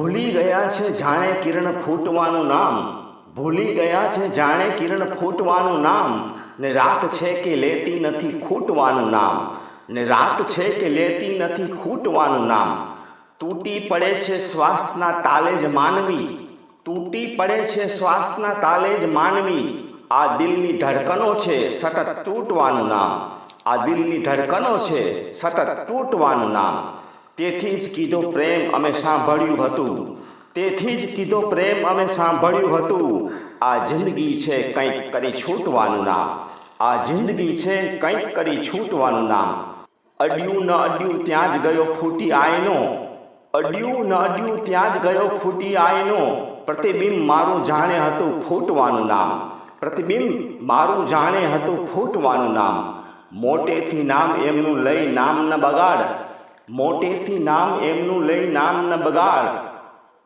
ભૂલી ગયા છે જાણે કિરણ ફૂટવાનું નામ. ભૂલી ગયા છે જાણે કિરણ ફૂટવાનું નામ. ને રાત છે કે લેતી નથી ખૂટવાનું નામ. ને રાત છે કે લેતી નથી ખૂટવાનું નામ. તૂટી પડે છે શ્વાસના તાલે જ માનવી. તૂટી પડે છે શ્વાસના તાલે જ માનવી. આ દિલની ધડકનો છે સતત તૂટવાનું નામ. આ દિલની ધડકનો છે સતત તૂટવાનું નામ. તેથી જ કીધો પ્રેમ અમે સાંભળ્યું હતું. તેથી જ કીધો પ્રેમ અમે સાંભળ્યું હતું. આ જિંદગી છે કંઈક કરી છૂટવાનું નામ. આ જિંદગી છે કંઈક કરી છૂટવાનું નામ. અડ્યું ન અડ્યું ત્યાં જ ગયો ફૂટી આયનો. અડ્યું ન અડ્યું ત્યાં જ ગયો ફૂટી આયનો. પ્રતિબિંબ મારું જાણે હતું ફૂટવાનું નામ. પ્રતિબિંબ મારું જાણે હતું ફૂટવાનું નામ. મોટેથી નામ એમનું લઈ નામ ન બગાડ. મોટેથી નામ એમનું લઈ નામ ન બગાડ.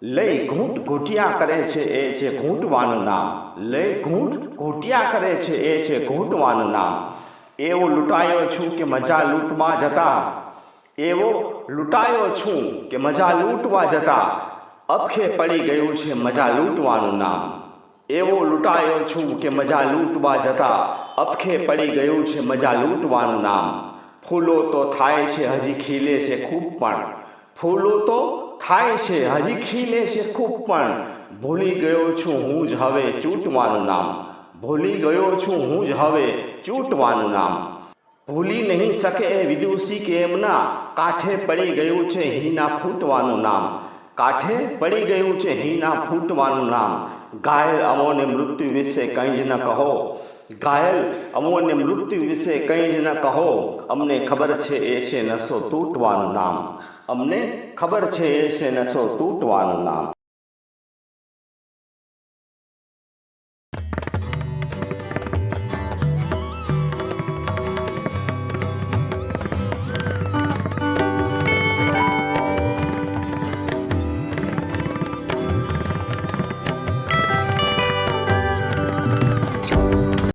લઈ ઘૂંટ ઘૂંટિયા કરે છે એ છે ઘૂંટવાનું નામ. લઈ ઘૂંટ ઘૂંટિયા કરે છે એ છે ઘૂંટવાનું નામ. એવો લૂંટાયો છું કે મજા લૂંટવા જતા. એવો લૂંટાયો છું કે મજા લૂંટવા જતા. અબખે પડી ગયું છે મજા લૂંટવાનું નામ. એવો લૂંટાયો છું કે મજા લૂંટવા જતા. અબખે પડી ગયું છે મજા લૂંટવાનું નામ. ફૂલો તો થાય છે હજી ખીલે છે ખૂબ પણ ફૂલો તો થાય છે હજી ખીલે છે ખૂબ પણ ભૂલી ગયો છું હું જ હવે ચૂંટવાનું નામ. ભૂલી ગયો છું હું જ હવે ચૂંટવાનું નામ. ભૂલી નહીં શકે એ વિદુષી કે એમના. કાંઠે પડી ગયું છે હીના ફૂટવાનું નામ. કાંઠે પડી ગયું છે હીના ફૂટવાનું નામ. ઘાયલ અમોને મૃત્યુ વિશે કંઈ જ ન કહો. ઘાયલ અમોને મૃત્યુ વિશે કંઈ જ ન કહો. અમને ખબર છે એ છે નસો તૂટવાનું નામ. અમને ખબર છે એ છે નસો તૂટવાનું નામ.